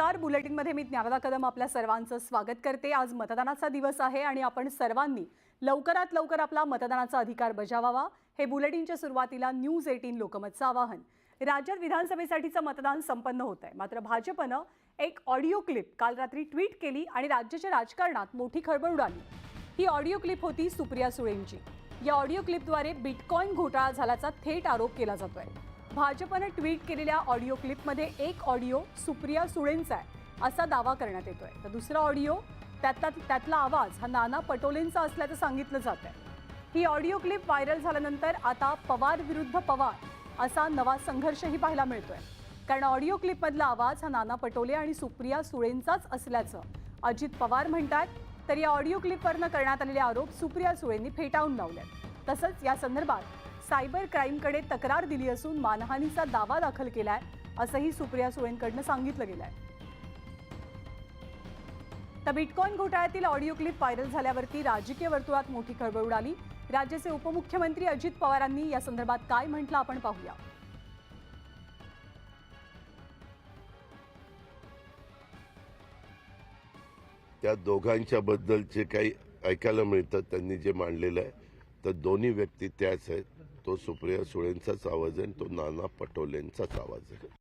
नमस्कार. बुलेटिनमध्ये मी ज्ञानदा कदम आपल्या सर्वांचं स्वागत करते. आज मतदानाचा दिवस आहे आणि आपण सर्वांनी लवकरात लवकर आपला मतदानाचा अधिकार बजावावा. हे बुलेटिनच्या सुरुवातीला न्यूज एटीन लोकमतचं आवाहन. राज्यात विधानसभेसाठीचं मतदान संपन्न होत आहे मात्र भाजपनं एक ऑडिओ क्लिप काल रात्री ट्विट केली आणि राज्याच्या राजकारणात मोठी खळबळ उडाली. ही ऑडिओ क्लिप होती सुप्रिया सुळेंची. या ऑडिओ क्लिपद्वारे बिटकॉईन घोटाळा झाल्याचा थेट आरोप केला जातोय. भाजपनं ट्विट केलेल्या ऑडिओ क्लिपमध्ये एक ऑडिओ सुप्रिया सुळेंचा आहे असा दावा करण्यात येतोय. तर दुसरा ऑडिओ त्यातला त्यातला आवाज हा नाना पटोलेंचा असल्याचं सांगितलं जात आहे. ही ऑडिओ क्लिप व्हायरल झाल्यानंतर आता पवार विरुद्ध पवार असा नवा संघर्षही पाहायला मिळतोय. कारण ऑडिओ क्लिपमधला आवाज हा नाना पटोले आणि सुप्रिया सुळेंचाच असल्याचं अजित पवार म्हणतात. तर या ऑडिओ क्लिपवरनं करण्यात आलेले आरोप सुप्रिया सुळेंनी फेटाळून लावले तसंच या संदर्भात सायबर क्राईमकडे तक्रार दिली असून मानहानीचा दावा दाखल केलाय असंही सुप्रिया सुळेंकडनं सांगितलं गेलं आहे तर बिटकॉईन घोटाळ्यातील ऑडिओ क्लिप व्हायरल झाल्यावरती राजकीय वर्तुळात मोठी खळबळ उडाली. राज्याचे उपमुख्यमंत्री अजित पवारांनी या संदर्भात काय म्हटलं आपण पाहूया. त्या दोघांच्या बद्दल जे काही ऐकायला मिळतं त्यांनी जे मांडलेलं आहे तर दोन्ही व्यक्ती त्याच आहेत. तो सुप्रिया सुळेंचाच आवाज आहे आणि तो नाना पटोलेंचाच आवाज आहे.